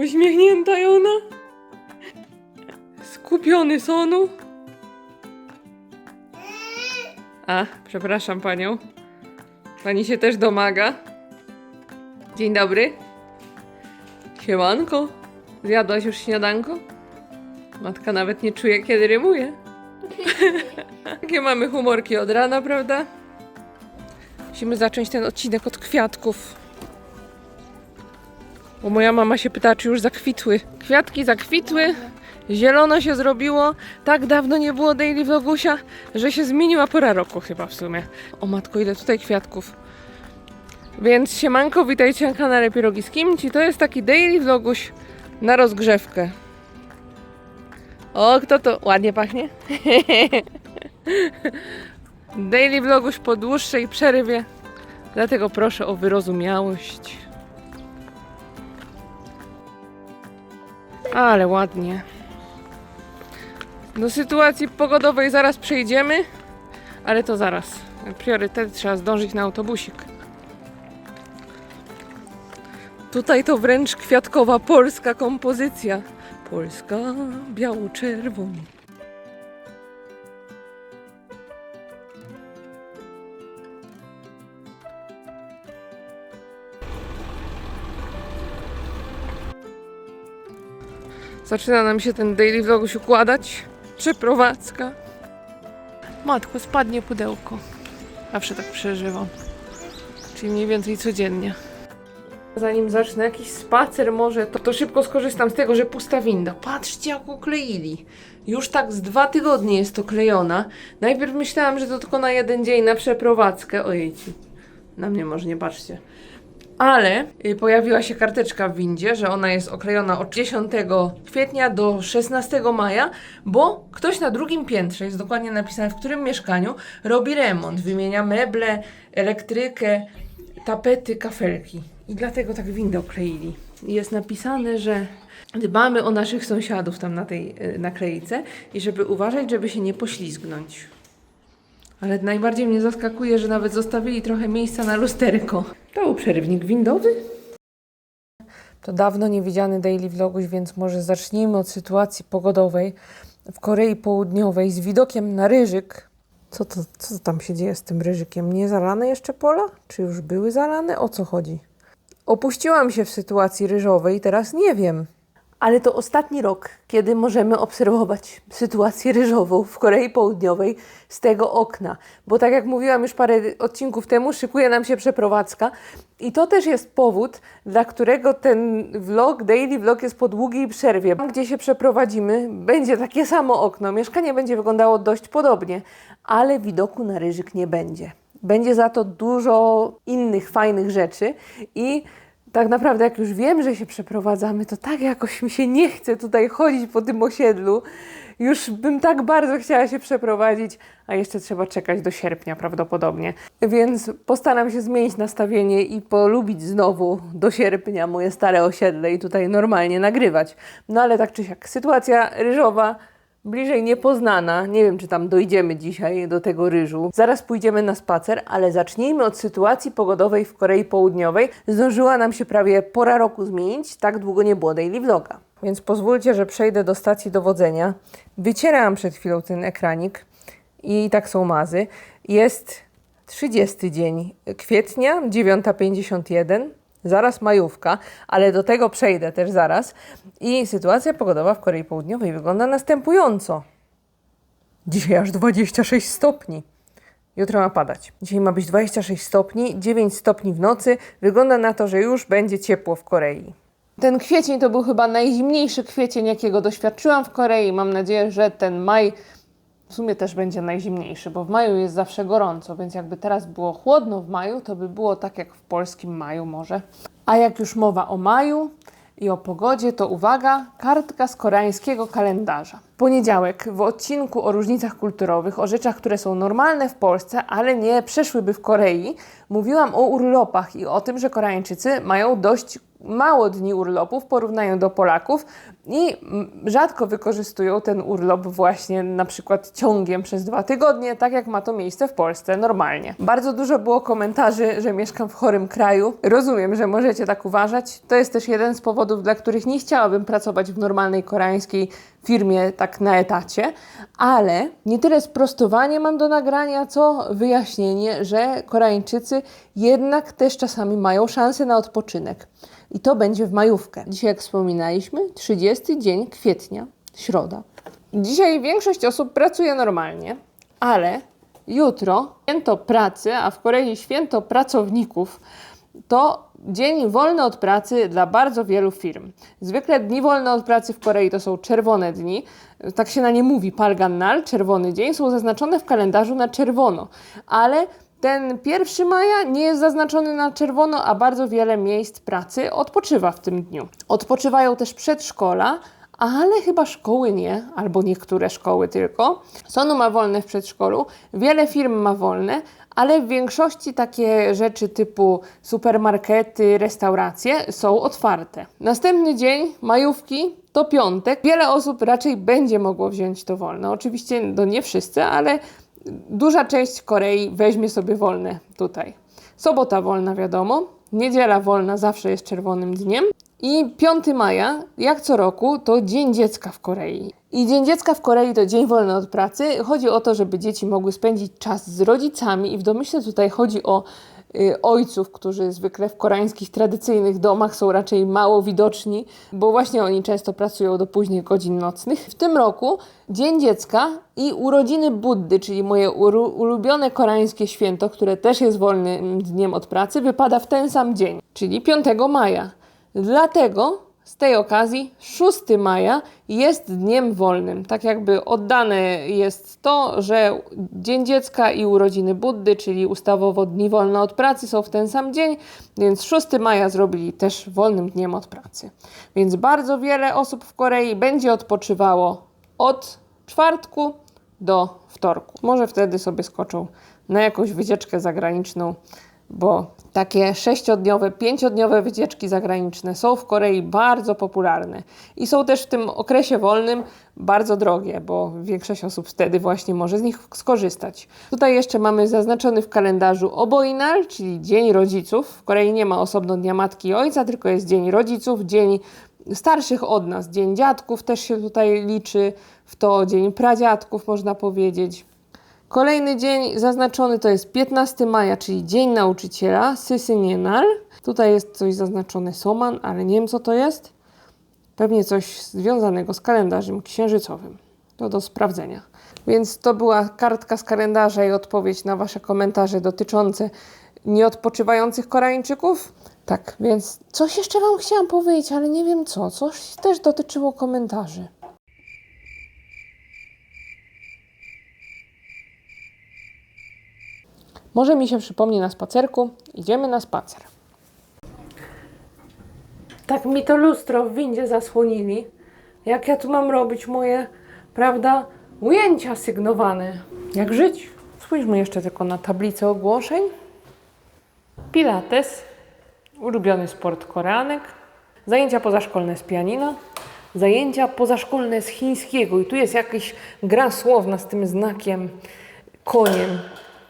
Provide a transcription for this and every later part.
Uśmiechnięta Jona. Skupiony Sonu. A, przepraszam panią. Pani się też domaga. Dzień dobry. Siemanko. Zjadłaś już śniadanko? Matka nawet nie czuje, kiedy rymuje. Jakie mamy humorki od rana, prawda? Musimy zacząć ten odcinek od kwiatków. Bo moja mama się pyta, czy już zakwitły. Kwiatki zakwitły, zielono się zrobiło. Tak dawno nie było Daily Vlogusia, że się zmieniła pora roku chyba w sumie. O matko, ile tutaj kwiatków. Więc siemanko, witajcie na kanale Pierogi z Kimci. To jest taki Daily Vloguś na rozgrzewkę. O, kto to? Ładnie pachnie? Daily Vloguś po dłuższej przerwie. Dlatego proszę o wyrozumiałość. Ale ładnie. Do sytuacji pogodowej zaraz przejdziemy, ale to zaraz. Priorytet trzeba zdążyć na autobusik. Tutaj to wręcz kwiatkowa polska kompozycja. Polska biało-czerwona. Zaczyna nam się ten daily vloguś układać. Przeprowadzka. Matko, spadnie pudełko. Zawsze tak przeżywam. Czyli mniej więcej codziennie. Zanim zacznę jakiś spacer może, to, to szybko skorzystam z tego, że pusta winda. Patrzcie, jak ukleili. Już tak z dwa tygodnie jest to klejona. Najpierw myślałam, że to tylko na jeden dzień, na przeprowadzkę. Ojejci. Na mnie może nie patrzcie. Ale y, pojawiła się karteczka w windzie, że ona jest oklejona od 10 kwietnia do 16 maja, bo ktoś na drugim piętrze, jest dokładnie napisane w którym mieszkaniu, robi remont, wymienia meble, elektrykę, tapety, kafelki. I dlatego tak windę okleili. Jest napisane, że dbamy o naszych sąsiadów tam na tej y, naklejce i żeby uważać, żeby się nie poślizgnąć. Ale najbardziej mnie zaskakuje, że nawet zostawili trochę miejsca na lusterko. To był przerywnik windowy? To dawno niewidziany daily vloguś, więc może zacznijmy od sytuacji pogodowej w Korei Południowej z widokiem na ryżyk. Co to, co tam się dzieje z tym ryżykiem? Nie zalane jeszcze pola? Czy już były zalane? O co chodzi? Opuściłam się w sytuacji ryżowej, teraz nie wiem. Ale to ostatni rok, kiedy możemy obserwować sytuację ryżową w Korei Południowej z tego okna. Bo tak jak mówiłam już parę odcinków temu, szykuje nam się przeprowadzka. I to też jest powód, dla którego ten vlog, daily vlog jest po długiej przerwie. Tam, gdzie się przeprowadzimy, będzie takie samo okno. Mieszkanie będzie wyglądało dość podobnie, ale widoku na ryżyk nie będzie. Będzie za to dużo innych fajnych rzeczy i tak naprawdę, jak już wiem, że się przeprowadzamy, to tak jakoś mi się nie chce tutaj chodzić po tym osiedlu. Już bym tak bardzo chciała się przeprowadzić, a jeszcze trzeba czekać do sierpnia prawdopodobnie. Więc postaram się zmienić nastawienie i polubić znowu do sierpnia moje stare osiedle i tutaj normalnie nagrywać. No ale tak czy siak, sytuacja ryżowa bliżej niepoznana. Nie wiem, czy tam dojdziemy dzisiaj do tego ryżu. Zaraz pójdziemy na spacer, ale zacznijmy od sytuacji pogodowej w Korei Południowej. Zdążyła nam się prawie pora roku zmienić, tak długo nie było daily vloga. Więc pozwólcie, że przejdę do stacji dowodzenia. Wycierałam przed chwilą ten ekranik i tak są mazy. Jest 30 dzień kwietnia, 9.51. Zaraz majówka, ale do tego przejdę też zaraz. I sytuacja pogodowa w Korei Południowej wygląda następująco. Dzisiaj aż 26 stopni. Jutro ma padać. Dzisiaj ma być 26 stopni, 9 stopni w nocy. Wygląda na to, że już będzie ciepło w Korei. Ten kwiecień to był chyba najzimniejszy kwiecień, jakiego doświadczyłam w Korei. Mam nadzieję, że ten maj w sumie też będzie najzimniejszy, bo w maju jest zawsze gorąco, więc jakby teraz było chłodno w maju, to by było tak jak w polskim maju może. A jak już mowa o maju i o pogodzie, to uwaga, kartka z koreańskiego kalendarza. Poniedziałek w odcinku o różnicach kulturowych, o rzeczach, które są normalne w Polsce, ale nie przeszłyby w Korei, mówiłam o urlopach i o tym, że Koreańczycy mają dość mało dni urlopu w porównaniu do Polaków i rzadko wykorzystują ten urlop właśnie na przykład ciągiem przez dwa tygodnie, tak jak ma to miejsce w Polsce normalnie. Bardzo dużo było komentarzy, że mieszkam w chorym kraju. Rozumiem, że możecie tak uważać. To jest też jeden z powodów, dla których nie chciałabym pracować w normalnej koreańskiej firmie tak na etacie, ale nie tyle sprostowanie mam do nagrania, co wyjaśnienie, że Koreańczycy jednak też czasami mają szansę na odpoczynek. I to będzie w majówkę. Dzisiaj, jak wspominaliśmy, 30 dzień kwietnia, środa. Dzisiaj większość osób pracuje normalnie, ale jutro święto pracy, a w Korei święto pracowników, to dzień wolny od pracy dla bardzo wielu firm. Zwykle dni wolne od pracy w Korei to są czerwone dni. Tak się na nie mówi, Palgannal, czerwony dzień, są zaznaczone w kalendarzu na czerwono. Ale ten 1 maja nie jest zaznaczony na czerwono, a bardzo wiele miejsc pracy odpoczywa w tym dniu. Odpoczywają też przedszkola, ale chyba szkoły nie, albo niektóre szkoły tylko. Sonu ma wolne w przedszkolu, wiele firm ma wolne, ale w większości takie rzeczy typu supermarkety, restauracje są otwarte. Następny dzień, majówki, to piątek. Wiele osób raczej będzie mogło wziąć to wolne. Oczywiście no nie wszyscy, ale duża część Korei weźmie sobie wolne tutaj. Sobota wolna, wiadomo. Niedziela wolna zawsze jest czerwonym dniem. I 5 maja, jak co roku, to Dzień Dziecka w Korei. I Dzień Dziecka w Korei to dzień wolny od pracy. Chodzi o to, żeby dzieci mogły spędzić czas z rodzicami i w domyśle tutaj chodzi o y, ojców, którzy zwykle w koreańskich tradycyjnych domach są raczej mało widoczni, bo właśnie oni często pracują do późnych godzin nocnych. W tym roku Dzień Dziecka i urodziny Buddy, czyli moje ulubione koreańskie święto, które też jest wolnym dniem od pracy, wypada w ten sam dzień, czyli 5 maja. Dlatego z tej okazji 6 maja jest dniem wolnym. Tak jakby oddane jest to, że Dzień Dziecka i urodziny Buddy, czyli ustawowo dni wolne od pracy są w ten sam dzień, więc 6 maja zrobili też wolnym dniem od pracy. Więc bardzo wiele osób w Korei będzie odpoczywało od czwartku do wtorku. Może wtedy sobie skoczą na jakąś wycieczkę zagraniczną, bo takie sześciodniowe, pięciodniowe wycieczki zagraniczne są w Korei bardzo popularne i są też w tym okresie wolnym bardzo drogie, bo większość osób wtedy właśnie może z nich skorzystać. Tutaj jeszcze mamy zaznaczony w kalendarzu Oboinal, czyli Dzień Rodziców. W Korei nie ma osobno Dnia Matki i Ojca, tylko jest Dzień Rodziców, Dzień starszych od nas, Dzień Dziadków też się tutaj liczy, w to Dzień Pradziadków można powiedzieć. Kolejny dzień zaznaczony to jest 15 maja, czyli Dzień Nauczyciela, Sysynienal. Tutaj jest coś zaznaczone Soman, ale nie wiem co to jest. Pewnie coś związanego z kalendarzem księżycowym. To do sprawdzenia. Więc to była kartka z kalendarza i odpowiedź na Wasze komentarze dotyczące nieodpoczywających Koreańczyków. Tak, więc coś jeszcze Wam chciałam powiedzieć, ale nie wiem co. Coś też dotyczyło komentarzy. Może mi się przypomni na spacerku. Idziemy na spacer. Tak mi to lustro w windzie zasłonili. Jak ja tu mam robić moje, prawda, ujęcia sygnowane? Jak żyć? Spójrzmy jeszcze tylko na tablicę ogłoszeń. Pilates, ulubiony sport koreanek, zajęcia pozaszkolne z pianina, zajęcia pozaszkolne z chińskiego. I tu jest jakaś gra słowna z tym znakiem koniem.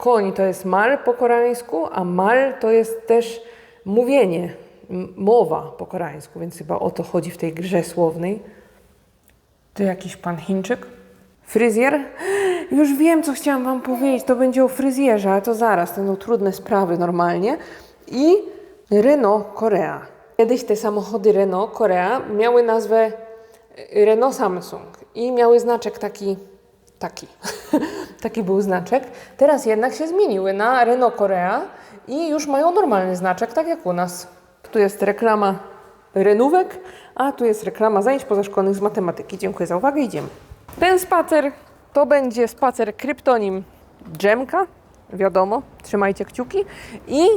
Koń to jest mal po koreańsku, a mal to jest też mówienie, mowa po koreańsku, więc chyba o to chodzi w tej grze słownej. To jakiś pan Chińczyk? Fryzjer? Już wiem, co chciałam Wam powiedzieć. To będzie o fryzjerze, ale to zaraz. To będą trudne sprawy normalnie. I Renault Korea. Kiedyś te samochody Renault Korea miały nazwę y, Renault Samsung i miały znaczek taki, taki. taki był znaczek. Teraz jednak się zmieniły na Renault Korea i już mają normalny znaczek, tak jak u nas. Tu jest reklama renówek, a tu jest reklama zajęć pozaszkolnych z matematyki. Dziękuję za uwagę, idziemy. Ten spacer to będzie spacer kryptonim Dżemka, wiadomo, trzymajcie kciuki. I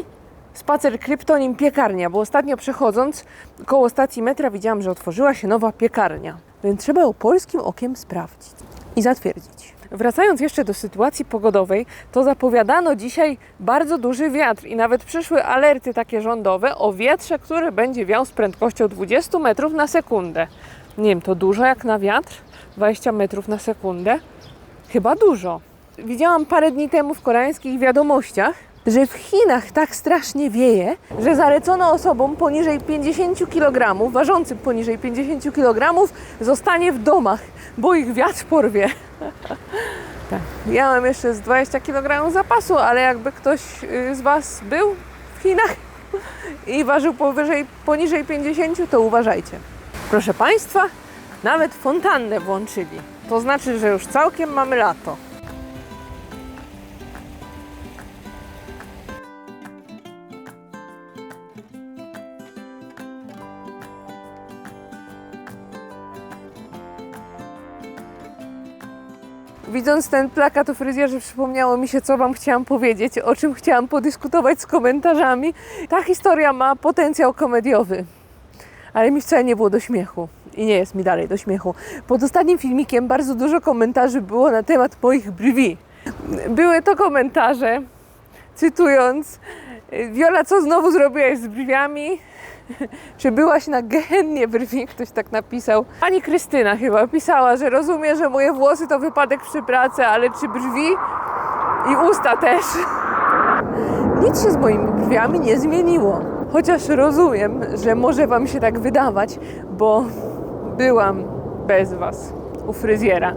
spacer kryptonim piekarnia, bo ostatnio przechodząc koło stacji metra widziałam, że otworzyła się nowa piekarnia. Więc trzeba ją polskim okiem sprawdzić i zatwierdzić. Wracając jeszcze do sytuacji pogodowej, to zapowiadano dzisiaj bardzo duży wiatr i nawet przyszły alerty takie rządowe o wietrze, który będzie wiał z prędkością 20 metrów na sekundę. Nie wiem, to dużo jak na wiatr? 20 metrów na sekundę? Chyba dużo. Widziałam parę dni temu w koreańskich wiadomościach, że w Chinach tak strasznie wieje, że zalecono osobom poniżej 50 kg, ważącym poniżej 50 kg, zostanie w domach, bo ich wiatr porwie. tak. Ja mam jeszcze z 20 kg zapasu, ale jakby ktoś y, z Was był w Chinach i ważył powyżej, poniżej 50, to uważajcie. Proszę Państwa, nawet fontannę włączyli. To znaczy, że już całkiem mamy lato. Widząc ten plakat o fryzjerze, przypomniało mi się, co Wam chciałam powiedzieć, o czym chciałam podyskutować z komentarzami. Ta historia ma potencjał komediowy, ale mi wcale nie było do śmiechu i nie jest mi dalej do śmiechu. Pod ostatnim filmikiem bardzo dużo komentarzy było na temat moich brwi. Były to komentarze, cytując, Wiola, co znowu zrobiłaś z brwiami? Czy byłaś na gehennie brwi? Ktoś tak napisał. Pani Krystyna chyba pisała, że rozumie, że moje włosy to wypadek przy pracy, ale czy brwi i usta też? Nic się z moimi brwiami nie zmieniło. Chociaż rozumiem, że może Wam się tak wydawać, bo byłam bez Was u fryzjera.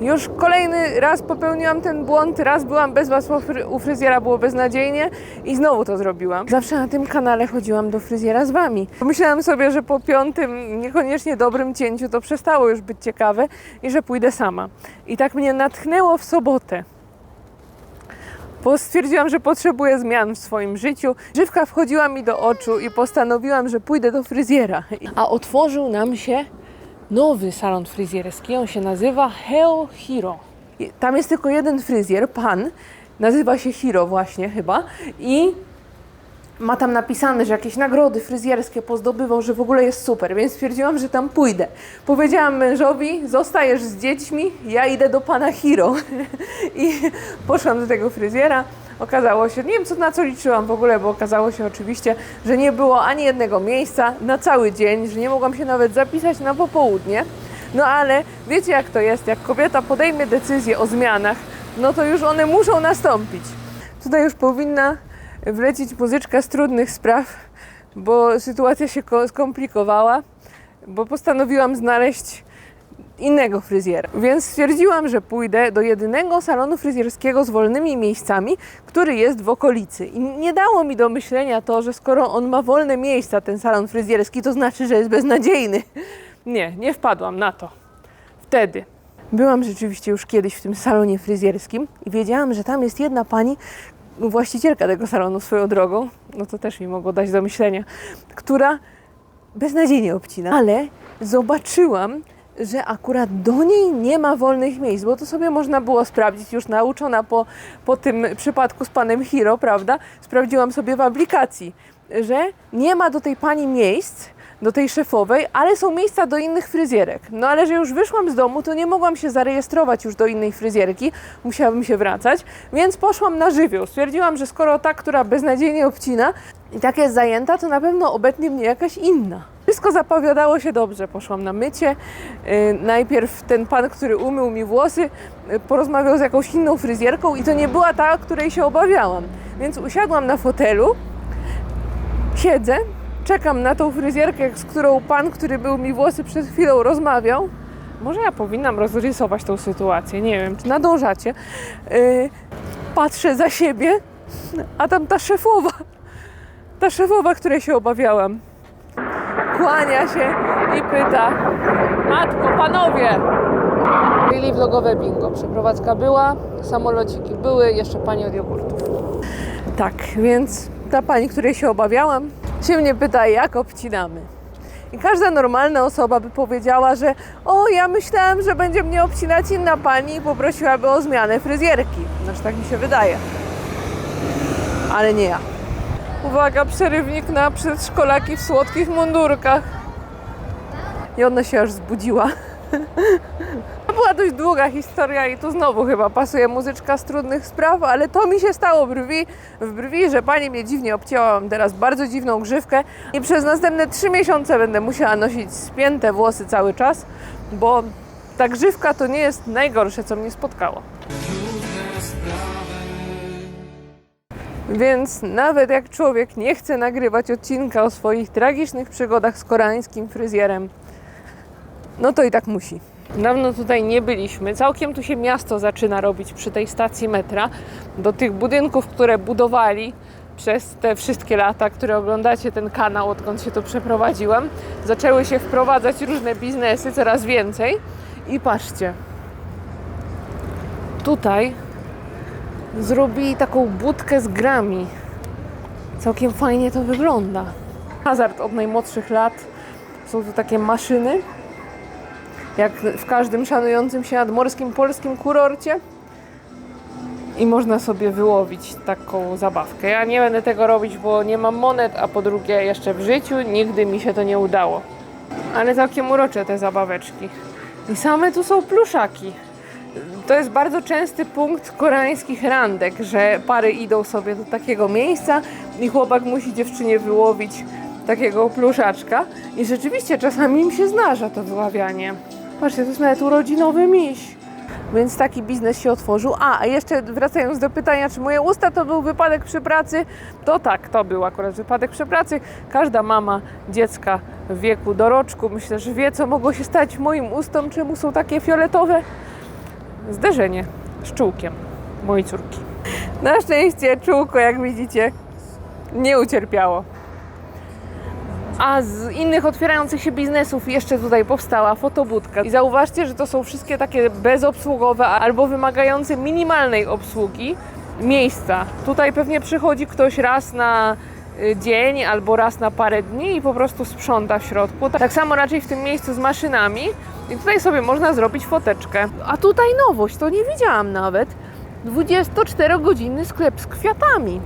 Już kolejny raz popełniłam ten błąd, raz byłam bez Was u fry- u fryzjera, było beznadziejnie i znowu to zrobiłam. Zawsze na tym kanale chodziłam do fryzjera z Wami. Pomyślałam sobie, że po piątym, niekoniecznie dobrym cięciu to przestało już być ciekawe i że pójdę sama. I tak mnie natchnęło w sobotę. Bo stwierdziłam, że potrzebuję zmian w swoim życiu. Żywka wchodziła mi do oczu i postanowiłam, że pójdę do fryzjera. A otworzył nam się nowy salon fryzjerski. On się nazywa Heo Hiro. Tam jest tylko jeden fryzjer, pan. Nazywa się Hiro właśnie chyba. I ma tam napisane, że jakieś nagrody fryzjerskie pozdobywał, że w ogóle jest super, więc stwierdziłam, że tam pójdę. Powiedziałam mężowi, zostajesz z dziećmi, ja idę do pana Hiro. I poszłam do tego fryzjera. Okazało się, nie wiem co, na co liczyłam w ogóle, bo okazało się oczywiście, że nie było ani jednego miejsca na cały dzień, że nie mogłam się nawet zapisać na popołudnie. No ale wiecie jak to jest, jak kobieta podejmie decyzję o zmianach, no to już one muszą nastąpić. Tutaj już powinna wlecieć muzyczka z trudnych spraw, bo sytuacja się ko- skomplikowała, bo postanowiłam znaleźć innego fryzjera. Więc stwierdziłam, że pójdę do jedynego salonu fryzjerskiego z wolnymi miejscami, który jest w okolicy. I nie dało mi do myślenia to, że skoro on ma wolne miejsca, ten salon fryzjerski, to znaczy, że jest beznadziejny. Nie, nie wpadłam na to. Wtedy. Byłam rzeczywiście już kiedyś w tym salonie fryzjerskim i wiedziałam, że tam jest jedna pani, właścicielka tego salonu swoją drogą, no to też mi mogło dać do myślenia, która beznadziejnie obcina, ale zobaczyłam, że akurat do niej nie ma wolnych miejsc, bo to sobie można było sprawdzić, już nauczona po, po tym przypadku z panem Hiro, prawda? Sprawdziłam sobie w aplikacji, że nie ma do tej pani miejsc, do tej szefowej, ale są miejsca do innych fryzjerek. No ale że już wyszłam z domu, to nie mogłam się zarejestrować już do innej fryzjerki, musiałabym się wracać, więc poszłam na żywioł. Stwierdziłam, że skoro ta, która beznadziejnie obcina i tak jest zajęta, to na pewno obetnie mnie jakaś inna. Wszystko zapowiadało się dobrze. Poszłam na mycie. Yy, najpierw ten pan, który umył mi włosy, yy, porozmawiał z jakąś inną fryzjerką i to nie była ta, której się obawiałam. Więc usiadłam na fotelu, siedzę, czekam na tą fryzjerkę, z którą pan, który był mi włosy przed chwilą rozmawiał. Może ja powinnam rozrysować tą sytuację, nie wiem, czy nadążacie. Yy, patrzę za siebie, a tam ta szefowa, ta szefowa, której się obawiałam, kłania się i pyta: Matko, panowie! Mieli vlogowe bingo. Przeprowadzka była, samolociki były, jeszcze pani od jogurtów. Tak, więc ta pani, której się obawiałam, się mnie pyta, jak obcinamy. I każda normalna osoba by powiedziała, że o, ja myślałam, że będzie mnie obcinać inna pani i poprosiłaby o zmianę fryzjerki. Znaczy tak mi się wydaje. Ale nie ja. Uwaga, przerywnik na przedszkolaki w słodkich mundurkach. I ona się aż zbudziła. To była dość długa historia i tu znowu chyba pasuje muzyczka z trudnych spraw, ale to mi się stało brwi, w brwi, że pani mnie dziwnie obcięła, mam teraz bardzo dziwną grzywkę i przez następne trzy miesiące będę musiała nosić spięte włosy cały czas, bo ta grzywka to nie jest najgorsze, co mnie spotkało. Więc nawet jak człowiek nie chce nagrywać odcinka o swoich tragicznych przygodach z koreańskim fryzjerem, no to i tak musi. Dawno tutaj nie byliśmy. Całkiem tu się miasto zaczyna robić przy tej stacji metra. Do tych budynków, które budowali przez te wszystkie lata, które oglądacie ten kanał, odkąd się tu przeprowadziłam, zaczęły się wprowadzać różne biznesy, coraz więcej. I patrzcie, tutaj zrobili taką budkę z grami. Całkiem fajnie to wygląda. Hazard od najmłodszych lat. Są tu takie maszyny, jak w każdym szanującym się nadmorskim polskim kurorcie. I można sobie wyłowić taką zabawkę. Ja nie będę tego robić, bo nie mam monet, a po drugie jeszcze w życiu nigdy mi się to nie udało. Ale całkiem urocze te zabaweczki. I same tu są pluszaki. To jest bardzo częsty punkt koreańskich randek, że pary idą sobie do takiego miejsca i chłopak musi dziewczynie wyłowić takiego pluszaczka. I rzeczywiście czasami im się zdarza to wyławianie. Patrzcie, to jest nawet urodzinowy miś. Więc taki biznes się otworzył. A, a jeszcze wracając do pytania, czy moje usta to był wypadek przy pracy, to tak, to był akurat wypadek przy pracy. Każda mama dziecka w wieku doroczku myślę, że wie, co mogło się stać moim ustom, czemu są takie fioletowe. Zderzenie z czułkiem mojej córki. Na szczęście czółko, jak widzicie, nie ucierpiało. A z innych otwierających się biznesów jeszcze tutaj powstała fotobudka. I zauważcie, że to są wszystkie takie bezobsługowe albo wymagające minimalnej obsługi miejsca. Tutaj pewnie przychodzi ktoś raz na y, dzień albo raz na parę dni i po prostu sprząta w środku. Tak samo raczej w tym miejscu z maszynami. I tutaj sobie można zrobić foteczkę. A tutaj nowość, to nie widziałam nawet. 24-godzinny sklep z kwiatami.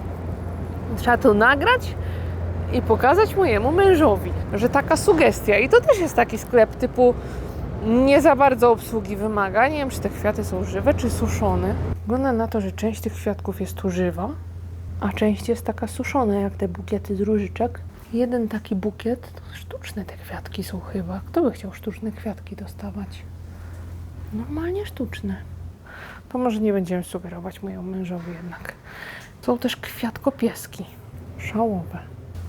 Trzeba to nagrać i pokazać mojemu mężowi, że taka sugestia. I to też jest taki sklep typu nie za bardzo obsługi wymaga. Nie wiem, czy te kwiaty są żywe, czy suszone. Wygląda na to, że część tych kwiatków jest tu żywa, a część jest taka suszona, jak te bukiety z różyczek. Jeden taki bukiet, sztuczne te kwiatki są chyba. Kto by chciał sztuczne kwiatki dostawać? Normalnie sztuczne. To może nie będziemy sugerować mojemu mężowi jednak. Są też kwiatkopieski. Szałowe.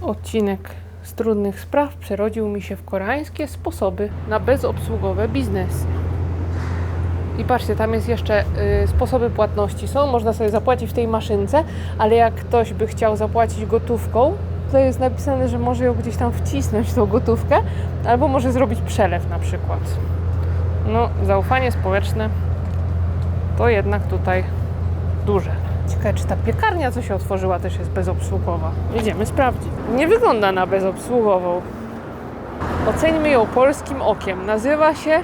Odcinek z trudnych spraw przerodził mi się w koreańskie sposoby na bezobsługowe biznesy. I patrzcie, tam jest jeszcze y, sposoby płatności. Są, można sobie zapłacić w tej maszynce, ale jak ktoś by chciał zapłacić gotówką, to jest napisane, że może ją gdzieś tam wcisnąć tą gotówkę, albo może zrobić przelew na przykład. No, zaufanie społeczne to jednak tutaj duże. Ciekawe, czy ta piekarnia, co się otworzyła, też jest bezobsługowa. Jedziemy sprawdzić. Nie wygląda na bezobsługową. Oceńmy ją polskim okiem. Nazywa się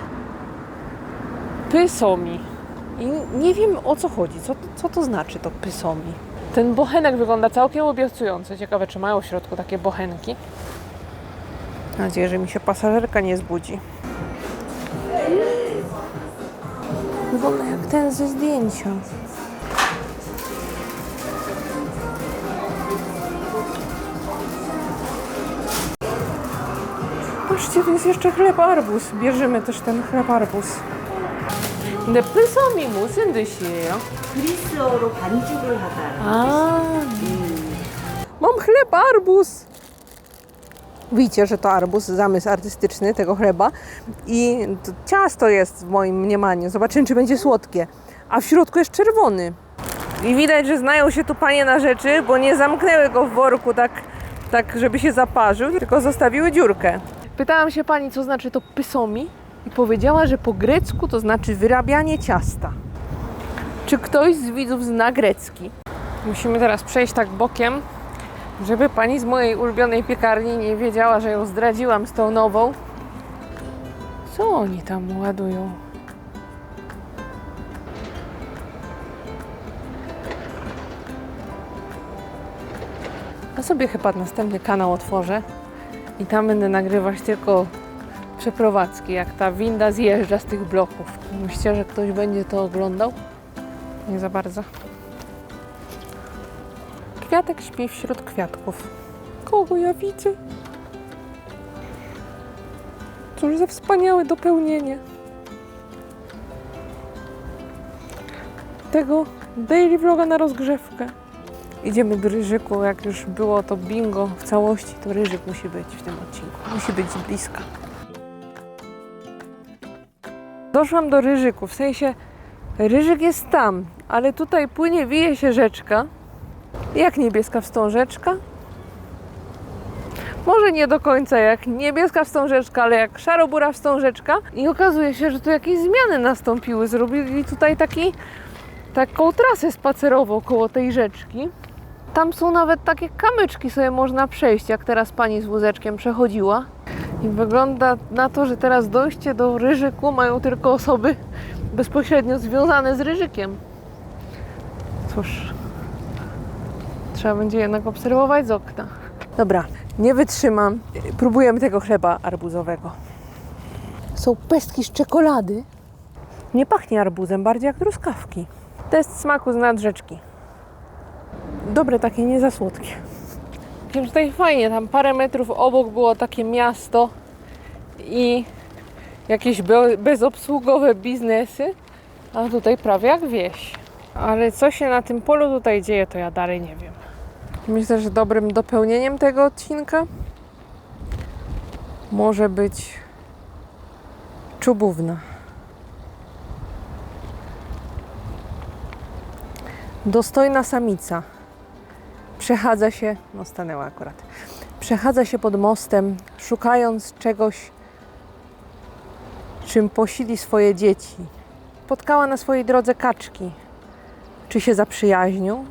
Pysomi. I nie wiem o co chodzi. Co, co to znaczy to Pysomi? Ten bochenek wygląda całkiem obiecująco. Ciekawe, czy mają w środku takie bochenki. Mam nadzieję, że mi się pasażerka nie zbudzi. Wygląda jak ten ze zdjęcia. Patrzcie, tu jest jeszcze chleb arbuz. Bierzemy też ten chleb arbuz. 근데 푸섬이 무슨 뜻이에요? 그리스어로 반죽을 하다. A. Mam chleb arbuz. Widzicie, że to arbuz, zamysł artystyczny tego chleba. I to ciasto jest w moim mniemaniu. Zobaczymy, czy będzie słodkie. A w środku jest czerwony. I widać, że znają się tu panie na rzeczy, bo nie zamknęły go w worku tak, tak żeby się zaparzył, tylko zostawiły dziurkę. Pytałam się pani, co znaczy to pysomi i powiedziała, że po grecku to znaczy wyrabianie ciasta. Czy ktoś z widzów zna grecki? Musimy teraz przejść tak bokiem, żeby pani z mojej ulubionej piekarni nie wiedziała, że ją zdradziłam z tą nową. Co oni tam ładują? A sobie chyba następny kanał otworzę i tam będę nagrywać tylko przeprowadzki, jak ta winda zjeżdża z tych bloków. Myślicie, że ktoś będzie to oglądał? Nie za bardzo. Kwiatek śpi wśród kwiatków. Kogo ja widzę? Cóż za wspaniałe dopełnienie tego daily vloga na rozgrzewkę. Idziemy do Ryżyku, jak już było to bingo w całości, to Ryżyk musi być w tym odcinku. Musi być z bliska. Doszłam do Ryżyku, w sensie Ryżyk jest tam, ale tutaj płynie, wije się rzeczka. Jak niebieska wstążeczka? Może nie do końca jak niebieska wstążeczka, ale jak szarobura wstążeczka. I okazuje się, że tu jakieś zmiany nastąpiły. Zrobili tutaj taki, taką trasę spacerową koło tej rzeczki. Tam są nawet takie kamyczki, sobie można przejść, jak teraz pani z wózeczkiem przechodziła. I wygląda na to, że teraz dojście do Ryżyku mają tylko osoby bezpośrednio związane z Ryżykiem. Cóż, trzeba będzie jednak obserwować z okna. Dobra, nie wytrzymam. Próbujemy tego chleba arbuzowego. Są pestki z czekolady. Nie pachnie arbuzem, bardziej jak truskawki. Test smaku z nadrzeczki. Dobre takie, nie za słodkie. Że tutaj fajnie, tam parę metrów obok było takie miasto i jakieś be- bezobsługowe biznesy, a tutaj prawie jak wieś. Ale co się na tym polu tutaj dzieje, to ja dalej nie wiem. Myślę, że dobrym dopełnieniem tego odcinka może być czubówna. Dostojna samica przechadza się, no stanęła akurat, przechadza się pod mostem, szukając czegoś, czym posili swoje dzieci. Spotkała na swojej drodze kaczki. Czy się zaprzyjaźnią?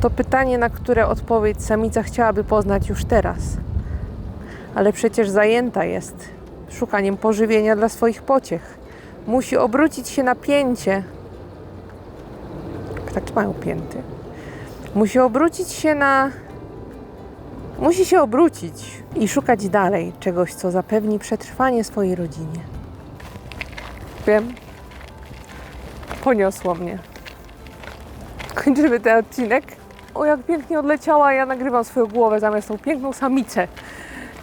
To pytanie, na które odpowiedź samica chciałaby poznać już teraz. Ale przecież zajęta jest szukaniem pożywienia dla swoich pociech. Musi obrócić się na pięcie. Ptaki mają pięty. Musi obrócić się na. Musi się obrócić i szukać dalej czegoś, co zapewni przetrwanie swojej rodzinie. Wiem. Poniosło mnie. Kończymy ten odcinek. O, jak pięknie odleciała, ja nagrywam swoją głowę zamiast tą piękną samicę.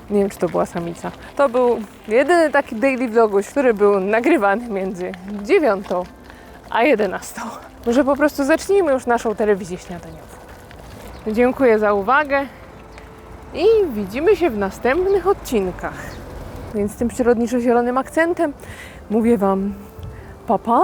Nie wiem, czy to była samica. To był jedyny taki daily vloguś, który był nagrywany między 9 a 11. Może po prostu zacznijmy już naszą telewizję śniadaniową. Dziękuję za uwagę i widzimy się w następnych odcinkach. Więc tym przyrodniczo-zielonym akcentem mówię Wam pa pa!